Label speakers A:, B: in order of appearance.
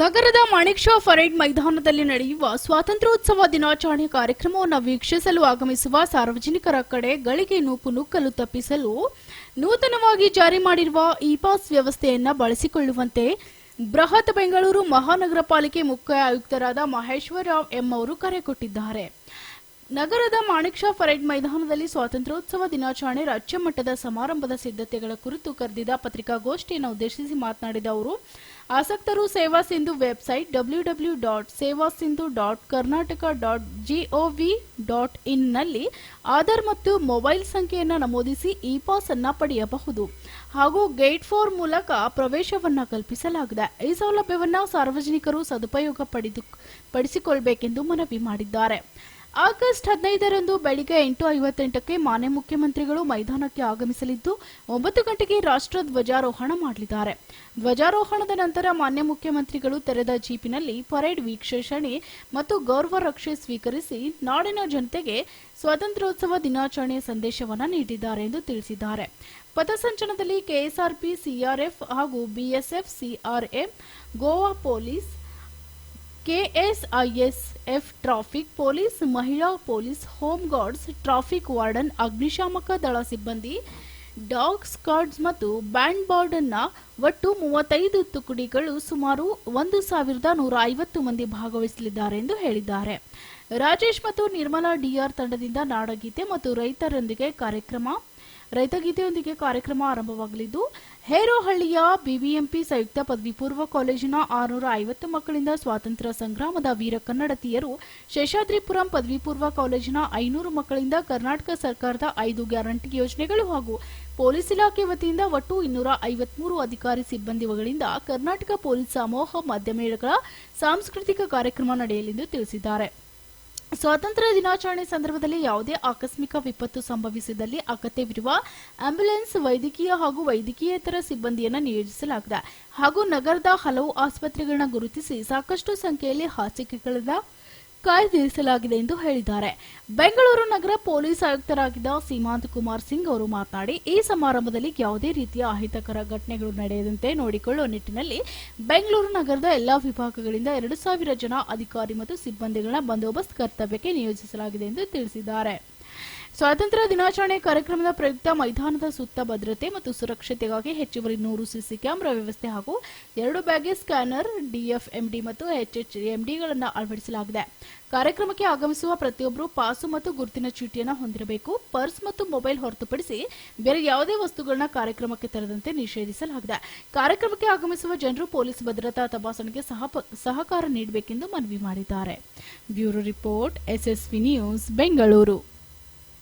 A: ನಗರದ ಮಾಣಿಕ್ ಶಾ ಪರೇಡ್ ಮೈದಾನದಲ್ಲಿ ನಡೆಯುವ ಸ್ವಾತಂತ್ರ್ಯೋತ್ಸವ ದಿನಾಚರಣೆ ಕಾರ್ಯಕ್ರಮವನ್ನು ವೀಕ್ಷಿಸಲು ಆಗಮಿಸುವ ಸಾರ್ವಜನಿಕರ ಕಡೆ ಗಳಿಗೆ ನೂಕು ನುಗ್ಗಲು ತಪ್ಪಿಸಲು ನೂತನವಾಗಿ ಜಾರಿ ಮಾಡಿರುವ ಇ ಪಾಸ್ ವ್ಯವಸ್ಥೆಯನ್ನು ಬಳಸಿಕೊಳ್ಳುವಂತೆ ಬೃಹತ್ ಬೆಂಗಳೂರು ಮಹಾನಗರ ಪಾಲಿಕೆ ಮುಖ್ಯ ಆಯುಕ್ತರಾದ ಮಹೇಶ್ವರ ರಾವ್ ಎಂ ಅವರು ಕರೆ ಕೊಟ್ಟಿದ್ದಾರೆ. ನಗರದ ಮಾಣಿಕ್ ಶಾ ಪರೇಡ್ ಮೈದಾನದಲ್ಲಿ ಸ್ವಾತಂತ್ರ್ಯೋತ್ಸವ ದಿನಾಚರಣೆ ರಾಜ್ಯ ಮಟ್ಟದ ಸಮಾರಂಭದ ಸಿದ್ಧತೆಗಳ ಕುರಿತು ಕರೆದಿದ್ದ ಪತ್ರಿಕಾಗೋಷ್ಠಿಯನ್ನು ಉದ್ದೇಶಿಸಿ ಮಾತನಾಡಿದ ಅವರು, ಆಸಕ್ತರು Seva Sindhu website W W dot Seva Sindhu dot Karnataka dot G O V dot ಇನ್ನಲ್ಲಿ Aadhaar ಮತ್ತು ಮೊಬೈಲ್ ಸಂಖ್ಯೆಯನ್ನು ನಮೂದಿಸಿ ಇ ಪಾಸ್ ಅನ್ನು ಪಡೆಯಬಹುದು ಹಾಗೂ ಗೇಟ್ ಫೋರ್ ಮೂಲಕ ಪ್ರವೇಶವನ್ನು ಕಲ್ಪಿಸಲಾಗಿದೆ. ಈ ಸೌಲಭ್ಯವನ್ನು ಸಾರ್ವಜನಿಕರು ಸದುಪಯೋಗ ಪಡೆದು ಪಡಿಸಿಕೊಳ್ಳಬೇಕೆಂದು ಮನವಿ ಮಾಡಿದ್ದಾರೆ. ಆಗಸ್ಟ್ ಹದಿನೈದರಂದು ಬೆಳಿಗ್ಗೆ ಎಂಟು ಐವತ್ತೆಂಟಕ್ಕೆ ಮಾನ್ಯ ಮುಖ್ಯಮಂತ್ರಿಗಳು ಮೈದಾನಕ್ಕೆ ಆಗಮಿಸಲಿದ್ದು, ಒಂಬತ್ತು ಗಂಟೆಗೆ ರಾಷ್ಟ್ರ ಧ್ವಜಾರೋಹಣ ಮಾಡಲಿದ್ದಾರೆ. ಧ್ವಜಾರೋಹಣದ ನಂತರ ಮಾನ್ಯ ಮುಖ್ಯಮಂತ್ರಿಗಳು ತೆರೆದ ಜೀಪಿನಲ್ಲಿ ಪರೇಡ್ ವೀಕ್ಷಣೆ ಮತ್ತು ಗೌರವ ರಕ್ಷೆ ಸ್ವೀಕರಿಸಿ ನಾಡಿನ ಜನತೆಗೆ ಸ್ವಾತಂತ್ರ್ಯೋತ್ಸವ ದಿನಾಚರಣೆಯ ಸಂದೇಶವನ್ನು ನೀಡಿದ್ದಾರೆ ಎಂದು ತಿಳಿಸಿದ್ದಾರೆ. ಪಥಸಂಚಲನದಲ್ಲಿ ಕೆಎಸ್ಆರ್ಪಿ, ಸಿಆರ್ಎಫ್ ಹಾಗೂ BSF, CRM, Goa police KSISF traffic police, ಮಹಿಳಾ police, home guards, traffic warden, ಅಗ್ನಿಶಾಮಕ ದಳ ಸಿಬ್ಬಂದಿ, ಡಾಗ್ ಸ್ಕಾಡ್ಸ್ ಮತ್ತು ಬ್ಯಾಂಡ್ ಬಾರ್ಡನ್ನ ಒಟ್ಟು ಮೂವತ್ತೈದು ತುಕಡಿಗಳು ಸುಮಾರು ಒಂದು ಸಾವಿರದ ನೂರ ಐವತ್ತು ಮಂದಿ ಭಾಗವಹಿಸಲಿದ್ದಾರೆ ಎಂದು ಹೇಳಿದ್ದಾರೆ. ರಾಜೇಶ್ ಮತ್ತು ನಿರ್ಮಲಾ ಡಿಆರ್ ತಂಡದಿಂದ ನಾಡಗೀತೆ ಮತ್ತು ರೈತರೊಂದಿಗೆ ಕಾರ್ಯಕ್ರಮ ರೈತಗೀತೆಯೊಂದಿಗೆ ಕಾರ್ಯಕ್ರಮ ಆರಂಭವಾಗಲಿದ್ದು, ಹೇರೋಹಳ್ಳಿಯ ಬಿಬಿಎಂಪಿ ಸಂಯುಕ್ತ ಪದವಿ ಪೂರ್ವ ಕಾಲೇಜಿನ ಆರುನೂರ ಐವತ್ತು ಮಕ್ಕಳಿಂದ ಸ್ವಾತಂತ್ರ್ಯ ಸಂಗ್ರಾಮದ ವೀರ ಕನ್ನಡತಿಯರು ಶೇಷಾದ್ರಿಪುರಂ ಪದವಿ ಪೂರ್ವ ಕಾಲೇಜಿನ ಐನೂರು ಮಕ್ಕಳಿಂದ ಕರ್ನಾಟಕ ಸರ್ಕಾರದ ಐದು ಗ್ಯಾರಂಟಿ ಯೋಜನೆಗಳು ಹಾಗೂ ಪೊಲೀಸ್ ಇಲಾಖೆ ವತಿಯಿಂದ ಒಟ್ಟು ಇನ್ನೂರ ಐವತ್ಮೂರು ಅಧಿಕಾರಿ ಸಿಬ್ಬಂದಿಗಳಿಂದ ಕರ್ನಾಟಕ ಪೊಲೀಸ್ ಸಮೂಹ ಮಾಧ್ಯಮಗಳ ಸಾಂಸ್ಕೃತಿಕ ಕಾರ್ಯಕ್ರಮ ನಡೆಯಲಿದ್ದು ತಿಳಿಸಿದ್ದಾರೆ. ಸ್ವಾತಂತ್ರ್ಯ ದಿನಾಚರಣೆ ಸಂದರ್ಭದಲ್ಲಿ ಯಾವುದೇ ಆಕಸ್ಮಿಕ ವಿಪತ್ತು ಸಂಭವಿಸಿದಲ್ಲಿ ಅಗತ್ಯವಿರುವ ಆಂಬ್ಯುಲೆನ್ಸ್ ವೈದ್ಯಕೀಯ ಹಾಗೂ ವೈದ್ಯಕೀಯೇತರ ಸಿಬ್ಬಂದಿಯನ್ನು ನಿಯೋಜಿಸಲಾಗಿದೆ. ಹಾಗೂ ನಗರದ ಹಲವು ಆಸ್ಪತ್ರೆಗಳನ್ನು ಗುರುತಿಸಿ ಸಾಕಷ್ಟು ಸಂಖ್ಯೆಯಲ್ಲಿ ಹಾಸಿಗೆಗಳನ್ನು ಕಾಯ್ದಿರಿಸಲಾಗಿದೆ ಎಂದು ಹೇಳಿದ್ದಾರೆ. ಬೆಂಗಳೂರು ನಗರ ಪೊಲೀಸ್ ಆಯುಕ್ತರಾಗಿದ್ದ ಸೀಮಾಂತ್ ಕುಮಾರ್ ಸಿಂಗ್ ಅವರು ಮಾತನಾಡಿ, ಈ ಸಮಾರಂಭದಲ್ಲಿ ಯಾವುದೇ ರೀತಿಯ ಅಹಿತಕರ ಘಟನೆಗಳು ನಡೆಯದಂತೆ ನೋಡಿಕೊಳ್ಳುವ ನಿಟ್ಟಿನಲ್ಲಿ ಬೆಂಗಳೂರು ನಗರದ ಎಲ್ಲಾ ವಿಭಾಗಗಳಿಂದ ಎರಡು ಸಾವಿರ ಜನ ಅಧಿಕಾರಿ ಮತ್ತು ಸಿಬ್ಬಂದಿಗಳ ಬಂದೋಬಸ್ತ್ ಕರ್ತವ್ಯಕ್ಕೆ ನಿಯೋಜಿಸಲಾಗಿದೆ ಎಂದು ತಿಳಿಸಿದ್ದಾರೆ. ಸ್ವಾತಂತ್ರ್ಯ ದಿನಾಚರಣೆ ಕಾರ್ಯಕ್ರಮದ ಪ್ರಯುಕ್ತ ಮೈದಾನದ ಸುತ್ತ ಭದ್ರತೆ ಮತ್ತು ಸುರಕ್ಷತೆಗಾಗಿ ಹೆಚ್ಚುವರಿ ನೂರು ಸಿಸಿ ಕ್ಯಾಮೆರಾ ವ್ಯವಸ್ಥೆ ಹಾಗೂ ಎರಡು ಬ್ಯಾಗೇಜ್ ಸ್ಕ್ಯಾನರ್, ಡಿಎಫ್ಎಂಡಿ ಮತ್ತು ಎಚ್ಎಚ್ಎಂಡಿಗಳನ್ನು ಅಳವಡಿಸಲಾಗಿದೆ. ಕಾರ್ಯಕ್ರಮಕ್ಕೆ ಆಗಮಿಸುವ ಪ್ರತಿಯೊಬ್ಬರು ಪಾಸು ಮತ್ತು ಗುರುತಿನ ಚೀಟಿಯನ್ನು ಹೊಂದಿರಬೇಕು. ಪರ್ಸ್ ಮತ್ತು ಮೊಬೈಲ್ ಹೊರತುಪಡಿಸಿ ಬೇರೆ ಯಾವುದೇ ವಸ್ತುಗಳನ್ನ ಕಾರ್ಯಕ್ರಮಕ್ಕೆ ತರದಂತೆ ನಿಷೇಧಿಸಲಾಗಿದೆ. ಕಾರ್ಯಕ್ರಮಕ್ಕೆ ಆಗಮಿಸುವ ಜನರು ಪೊಲೀಸ್ ಭದ್ರತಾ ತಪಾಸಣೆಗೆ ಸಹ- ಸಹಕಾರ ನೀಡಬೇಕೆಂದು ಮನವಿ ಮಾಡಿದ್ದಾರೆ. Bureau report, SSV news, Bengaluru.